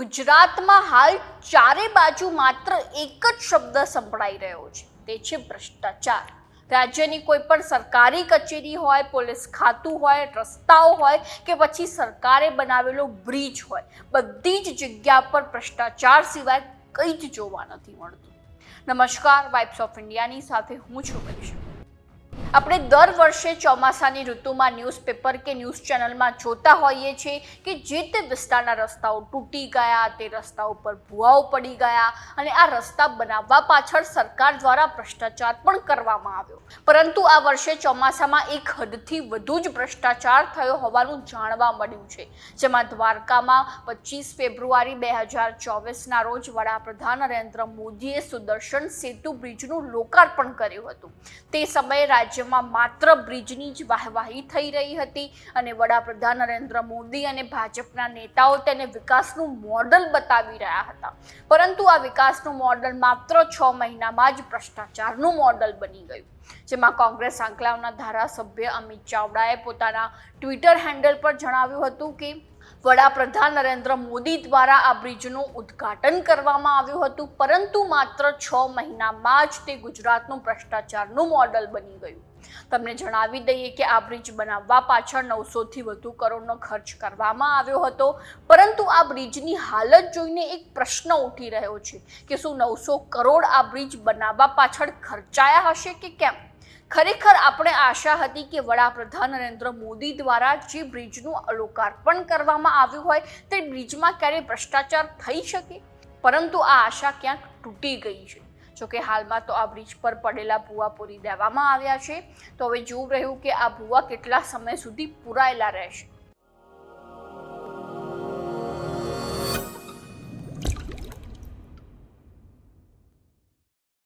ગુજરાતમાં હાલ ચારે બાજુ માત્ર એક જ શબ્દ સંભળાઈ રહ્યો છે. તે છે ભ્રષ્ટાચાર. રાજ્યની કોઈ પણ સરકારી કચેરી હોય, પોલીસ ખાતું હોય, રસ્તાઓ હોય કે પછી સરકારે બનાવેલો બ્રિજ હોય, બધી જ જગ્યા પર ભ્રષ્ટાચાર સિવાય કંઈ જ જોવા નથી મળતું. નમસ્કાર વાઇબ્સ ઓફ ઇન્ડિયાની સાથે હું છું મનીષા આપણે દર વર્ષે ચોમાસાની ઋતુમાં ન્યૂઝપેપર કે ન્યૂઝ ચેનલમાં જોતા હોઈએ છીએ કે જે તે વિસ્તારના રસ્તાઓ તૂટી ગયા, તે રસ્તા ઉપર ભૂવાઓ પડી ગયા અને આ રસ્તા બનાવવા પાછળ સરકાર દ્વારા ભ્રષ્ટાચાર પણ કરવામાં આવ્યો. પરંતુ આ વર્ષે ચોમાસામાં એક હદથી વધુ જ ભ્રષ્ટાચાર થયો હોવાનું જાણવા મળ્યું છે. જેમાં દ્વારકામાં પચીસ ફેબ્રુઆરી બે હજાર ચોવીસના રોજ વડાપ્રધાન નરેન્દ્ર મોદીએ સુદર્શન સેતુ બ્રિજનું લોકાર્પણ કર્યું હતું. તે સમયે રાજ્યમાં માત્ર બ્રિજની જ વાહવાહી થઈ રહી હતી અને વડાપ્રધાન નરેન્દ્ર મોદી અને ભાજપના નેતાઓ તેને વિકાસનું મોડલ બતાવી રહ્યા હતા. પરંતુ આ વિકાસનું મોડલ માત્ર છ મહિનામાં જ ભ્રષ્ટાચારનું મોડલ બની ગયું. જેમાં કોંગ્રેસ આંકલાવના ધારાસભ્ય અમિત ચાવડાએ પોતાના ટ્વિટર હેન્ડલ પર જણાવ્યું હતું કે વડાપ્રધાન નરેન્દ્ર મોદી દ્વારા આ બ્રિજનું ઉદ્ઘાટન કરવામાં આવ્યું હતું. પરંતુ માત્ર છ મહિનામાં જ તે ગુજરાતનું ભ્રષ્ટાચારનું મોડલ બની ગયું. તમને જણાવી દઈએ કે આ બ્રિજ બનાવવા પાછળ નવસોથી વધુ કરોડનો ખર્ચ કરવામાં આવ્યો હતો. પરંતુ આ બ્રિજની હાલત જોઈને એક પ્રશ્ન ઉઠી રહ્યો છે કે શું નવસો કરોડ આ બ્રિજ બનાવવા પાછળ ખર્ચાયા હશે કે કેમ? ખરેખર આપણે આશા હતી કે વડાપ્રધાન નરેન્દ્ર મોદી દ્વારા જે બ્રિજનું લોકાર્પણ કરવામાં આવ્યું હોય તે બ્રિજમાં ક્યારેય ભ્રષ્ટાચાર થઈ શકે? પરંતુ આ આશા ક્યાંક તૂટી ગઈ છે. જોકે હાલમાં તો આ બ્રિજ પર પડેલા ભૂવા પૂરી દેવામાં આવ્યા છે. તો હવે જોવું રહ્યું કે આ ભૂવા કેટલા સમય સુધી પૂરાયેલા રહેશે.